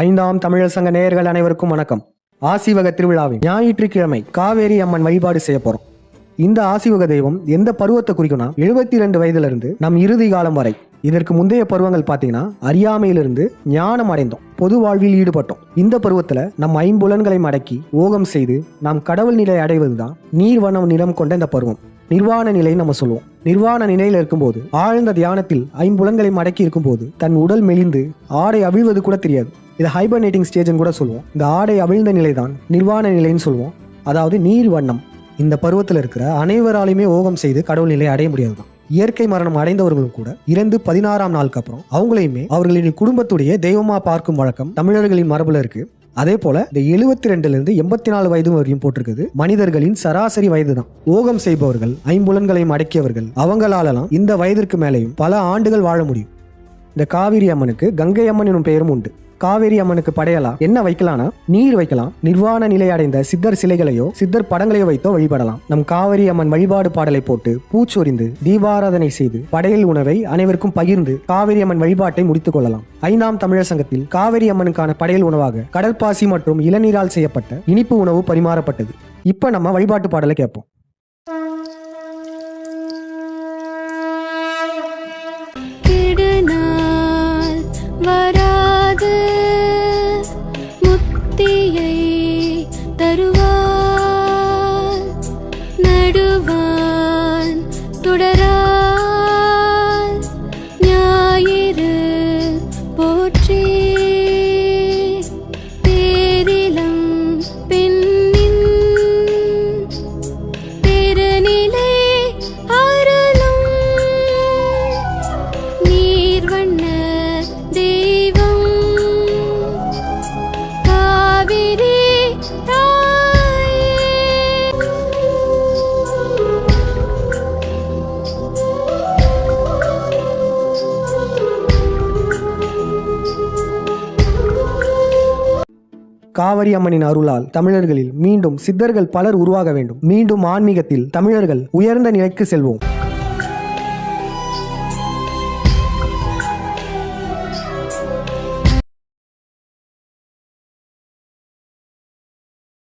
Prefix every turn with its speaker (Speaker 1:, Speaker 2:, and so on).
Speaker 1: ஐந்தாம் தமிழர் சங்க நேயர்கள் அனைவருக்கும் வணக்கம். ஆசிவக திருவிழாவின் ஞாயிற்றுக்கிழமை காவேரி அம்மன் வழிபாடு செய்ய போறோம். இந்த ஆசிவக தெய்வம் எந்த பருவத்தை குறிக்கும்னா எழுபத்தி ரெண்டு வயதுல இருந்து நம் இறுதி காலம் வரை. இதற்கு முந்தைய பருவங்கள் பார்த்தீங்கன்னா அறியாமையிலிருந்து ஞானம் அடைந்தோம். பொது வாழ்வில் ஈடுபட்டோம். இந்த பருவத்துல நம் ஐம்புலன்களை மடக்கி ஓகம் செய்து நாம் கடவுள் நிலை அடைவதுதான் நீர்வனம் நிலம் கொண்ட இந்த பருவம். நிர்வாண நிலைன்னு நம்ம சொல்லுவோம். நிர்வாண நிலையில் இருக்கும்போது ஆழ்ந்த தியானத்தில் ஐம்புலன்களை மடக்கி இருக்கும்போது தன் உடல் மெலிந்து ஆடை அவிழ்வது கூட தெரியாது. இது ஹைபர்னேட்டிங் ஸ்டேஜ்னு கூட சொல்லுவோம். இந்த ஆடை அவிழ்ந்த நிலை தான் நிர்வாண நிலைன்னு சொல்லுவோம். அதாவது நீர் வண்ணம். இந்த பருவத்தில் இருக்கிற அனைவராலையுமே ஓகம் செய்து கடவுள் நிலை அடைய முடியாது தான் இயற்கை மரணம் அடைந்தவர்களும் கூட இறந்து பதினாறாம் நாளுக்கு அப்புறம் அவங்களையுமே அவர்களின் குடும்பத்துடைய தெய்வமா பார்க்கும் வழக்கம் தமிழர்களின் மரபுல இருக்கு. அதே போல இந்த எழுபத்தி ரெண்டுல இருந்து எண்பத்தி நாலு வயது வரையும் போட்டிருக்குது மனிதர்களின் சராசரி வயது தான் ஓகம் செய்பவர்கள் ஐம்புலன்களையும் அடக்கியவர்கள் அவங்களாலலாம் இந்த வயதிற்கு மேலேயும் பல ஆண்டுகள் வாழ முடியும். இந்த காவிரி அம்மனுக்கு கங்கை அம்மன் எனும் பெயரும் உண்டு. காவேரி அம்மனுக்கு படையலாம் என்ன வைக்கலாம்னா நீர் வைக்கலாம். நிர்வாண நிலை அடைந்த சித்தர் சிலைகளையோ சித்தர் படங்களையோ வைத்தோ வழிபடலாம். நம் காவேரி அம்மன் வழிபாடு பாடலை போட்டு பூச்சொரிந்து தீபாராதனை செய்து படையல் உணவை அனைவருக்கும் பகிர்ந்து காவேரி அம்மன் வழிபாட்டை முடித்துக் கொள்ளலாம். ஐந்தாம் தமிழர் சங்கத்தில் காவேரி அம்மனுக்கான படையல் உணவாக கடற்பாசி மற்றும் இளநீரால் செய்யப்பட்ட இனிப்பு உணவு பரிமாறப்பட்டது. இப்ப நம்ம வழிபாட்டு பாடலை கேட்போம். காவரி அம்மனின் அருளால் தமிழர்களில் மீண்டும் சித்தர்கள் பலர் உருவாக வேண்டும். மீண்டும் ஆன்மீகத்தில் தமிழர்கள் உயர்ந்த நிலைக்கு செல்வோம்.